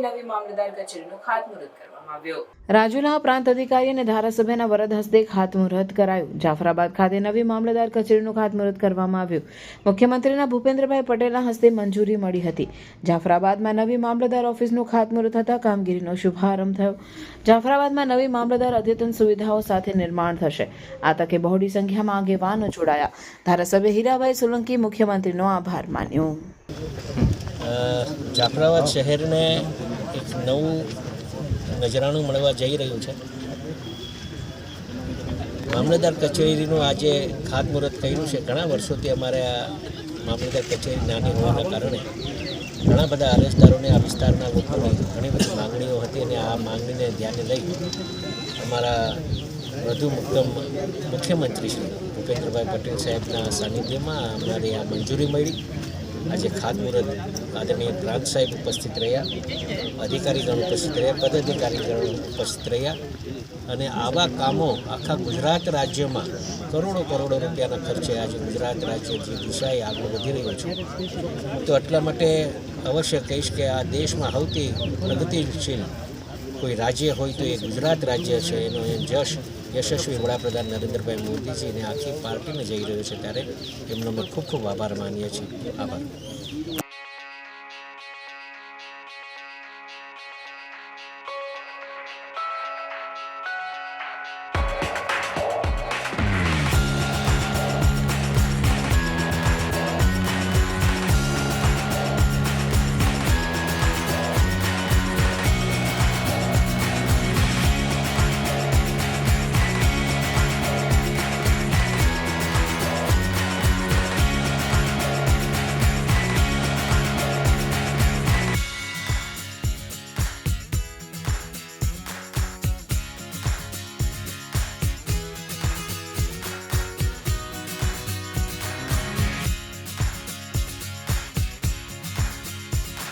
નવી મામલતદાર કચેરીનું રાજુલા પ્રાંત અધિકારી અને ધારાસભ્યના વરદ હસ્તે ખાતમુહૂર્ત કરાયું. જાફરાબાદ ખાતે નવી મામલતદાર કચેરીનું ખાતમુહૂર્ત કરવામાં આવ્યું. મુખ્યમંત્રીના ભૂપેન્દ્રભાઈ પટેલના હસ્તે મંજૂરી મળી હતી. જાફરાબાદમાં નવી મામલતદાર ઓફિસનું ખાતમુહૂર્ત થતાં કામગીરીનો શુભારંભ થયો. જાફરાબાદમાં નવી મામલતદાર અદ્યતન સુવિધાઓ સાથે નિર્માણ થશે. આ તકે બહોળી સંખ્યામાં આગેવાનો જોડાયા. ધારાસભ્ય હીરાભાઈ સોલંકી મુખ્યમંત્રીનો આભાર માન્યો. જાફરાબાદ શહેરને એક નવું નજરાણું મળવા જઈ રહ્યું છે. મામલતદાર કચેરીનું આજે ખાતમુહૂર્ત કર્યું છે. ઘણા વર્ષોથી અમારે આ મામલતદાર કચેરી નાની હોવાના કારણે ઘણા બધા અરજદારોને આ વિસ્તારના લોકોની ઘણી બધી માંગણીઓ હતી અને આ માંગણીને ધ્યાને લઈ અમારા વધુ મુક્તમ મુખ્યમંત્રી શ્રી ભૂપેન્દ્રભાઈ પટેલ સાહેબના સાનિધ્યમાં અમારી આ મંજૂરી મળી. આજે ખાતમુહૂર્ત આદરણીય પ્રાંત સાહેબ ઉપસ્થિત રહ્યા, અધિકારીગણ ઉપસ્થિત રહ્યા, પદાધિકારીગણ ઉપસ્થિત રહ્યા અને આવા કામો આખા ગુજરાત રાજ્યમાં કરોડો કરોડો રૂપિયાના ખર્ચે આજે ગુજરાત રાજ્ય જે દિશાએ આગળ વધી રહ્યું છે. તો એટલા માટે અવશ્ય કહીશ કે આ દેશમાં સૌથી પ્રગતિશીલ કોઈ રાજ્ય હોય તો એ ગુજરાત રાજ્ય છે, એનો એ જશ યશસ્વી વડાપ્રધાન નરેન્દ્રભાઈ મોદીજી અને આખી પાર્ટીને જઈ રહ્યો છે ત્યારે એમનો અમે ખૂબ ખૂબ આભાર માનીએ છીએ. આભાર.